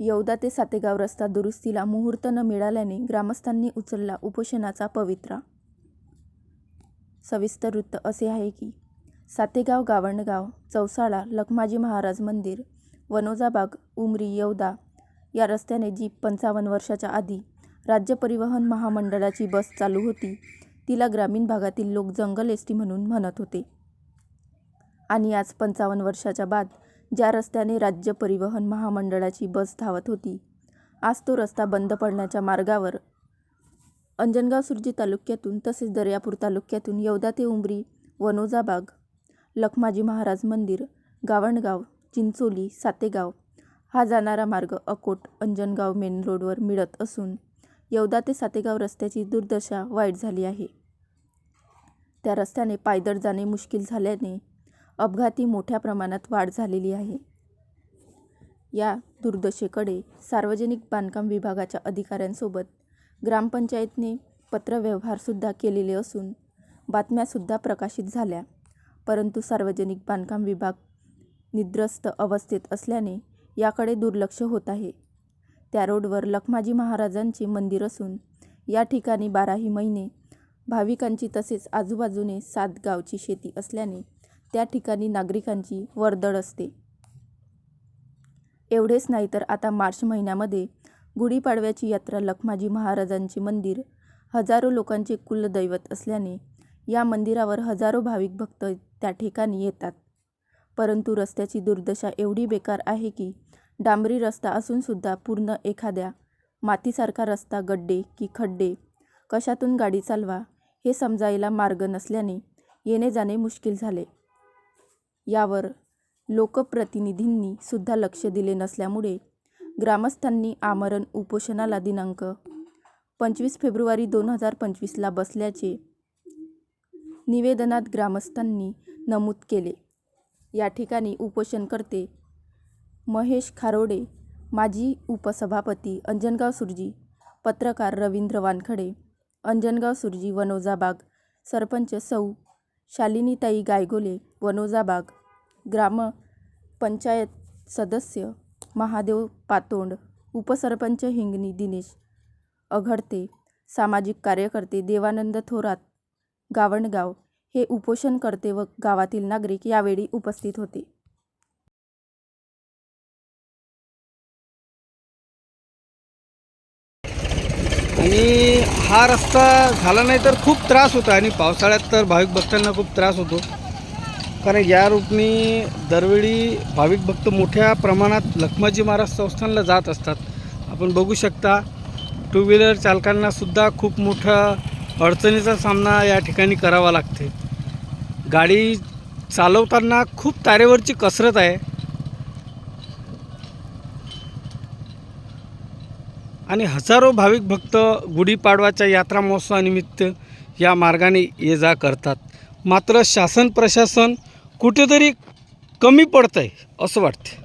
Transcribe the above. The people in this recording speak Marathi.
येवदा ते सातेगाव रस्ता दुरुस्तीला मुहूर्त न मिळाल्याने ग्रामस्थांनी उचलला उपोषणाचा पवित्रा. सविस्तर वृत्त असे आहे की सातेगाव गावंडगाव चौसाळा लखमाजी महाराज मंदिर वनोजाबाग उमरी येवदा या रस्त्याने जी पंचावन्न वर्षाच्या आधी राज्य परिवहन महामंडळाची बस चालू होती तिला ग्रामीण भागातील लोक जंगल एस टी म्हणून म्हणत होते. आणि आज पंचावन्न वर्षाच्या बाद ज्या रस्त्याने राज्य परिवहन महामंडळाची बस धावत होती. आज तो रस्ता बंद पडण्याच्या मार्गावर. अंजनगाव सुरजी तालुक्यातून तसेच दर्यापूर तालुक्यातून येवदा ते उमरी वनोजाबाग लखमाजी महाराज मंदिर गावणगाव चिंचोली सातेगाव हा जाणारा मार्ग अकोट अंजनगाव मेन रोडवर मिळत असून येवदा ते सातेगाव रस्त्याची दुर्दशा वाईट झाली आहे. त्या रस्त्याने पायदळ जाणे मुश्किल झाल्याने अपघाती मोठ्या प्रमाणात वाढ झालेली आहे. या दुर्दशेकडे सार्वजनिक बांधकाम विभागाच्या अधिकाऱ्यांसोबत ग्रामपंचायतने पत्रव्यवहारसुद्धा केलेले असून बातम्यासुद्धा प्रकाशित झाल्या. परंतु सार्वजनिक बांधकाम विभाग निद्रस्त अवस्थेत असल्याने याकडे दुर्लक्ष होत आहे. त्या रोडवर लखमाजी महाराजांचे मंदिर असून या ठिकाणी बाराही महिने भाविकांची तसेच आजूबाजूने सात गावची शेती असल्याने त्या ठिकाणी नागरिकांची वर्दळ असते. एवढेच नाही तर आता मार्च महिन्यामध्ये गुढीपाडव्याची यात्रा लखमाजी महाराजांचे मंदिर हजारो लोकांचे कुलदैवत असल्याने या मंदिरावर हजारो भाविक भक्त त्या ठिकाणी येतात. परंतु रस्त्याची दुर्दशा एवढी बेकार आहे की डांबरी रस्ता असूनसुद्धा पूर्ण एखाद्या मातीसारखा रस्ता गड्डे की खड्डे कशातून गाडी चालवा हे समजायला मार्ग नसल्याने येणे जाणे मुश्किल झाले. यावर लोकप्रतिनिधींनी सुद्धा लक्ष दिले नसल्यामुळे ग्रामस्थांनी आमरण उपोषणाला दिनांक पंचवीस फेब्रुवारी दोन हजार पंचवीसला बसल्याचे निवेदनात ग्रामस्थांनी नमूद केले. या ठिकाणी उपोषणकर्ते महेश खारोडे माजी उपसभापती अंजनगाव सुरजी पत्रकार रवींद्र वानखडे अंजनगाव सुरजी वनोजाबाग सरपंच सौ शालिनीताई गायगोले वनोजाबाग ग्राम पंचायत सदस्य महादेव पातोंड उपसरपंच हिंगणी दिनेश अघडते सामाजिक कार्यकर्ते देवानंद थोरात गावणगाव हे उपोषणकर्ते व गावातील नागरिक यावेळी उपस्थित होते. आणि हा रस्ता झाला नाही तर खूप त्रास होता आणि पावसाळ्यात तर भाविक भक्तांना खूप त्रास होतो. कारण या रूटनी दरवेळी भाविक भक्त मोठ्या प्रमाणात लखमाजी महाराज संस्थानला जात असतात. आपण बघू शकता टू व्हीलर चालकांनासुद्धा खूप मोठा अडचणीचा सामना या ठिकाणी करावा लागते. गाडी चालवताना खूप तारेवरची कसरत आहे. आणि हजारो भाविक भक्त गुढीपाडवाच्या यात्रा महोत्सवानिमित्त या मार्गाने ये जा करतात. मात्र शासन प्रशासन कुठेतरी कमी पडतं आहे असं वाटते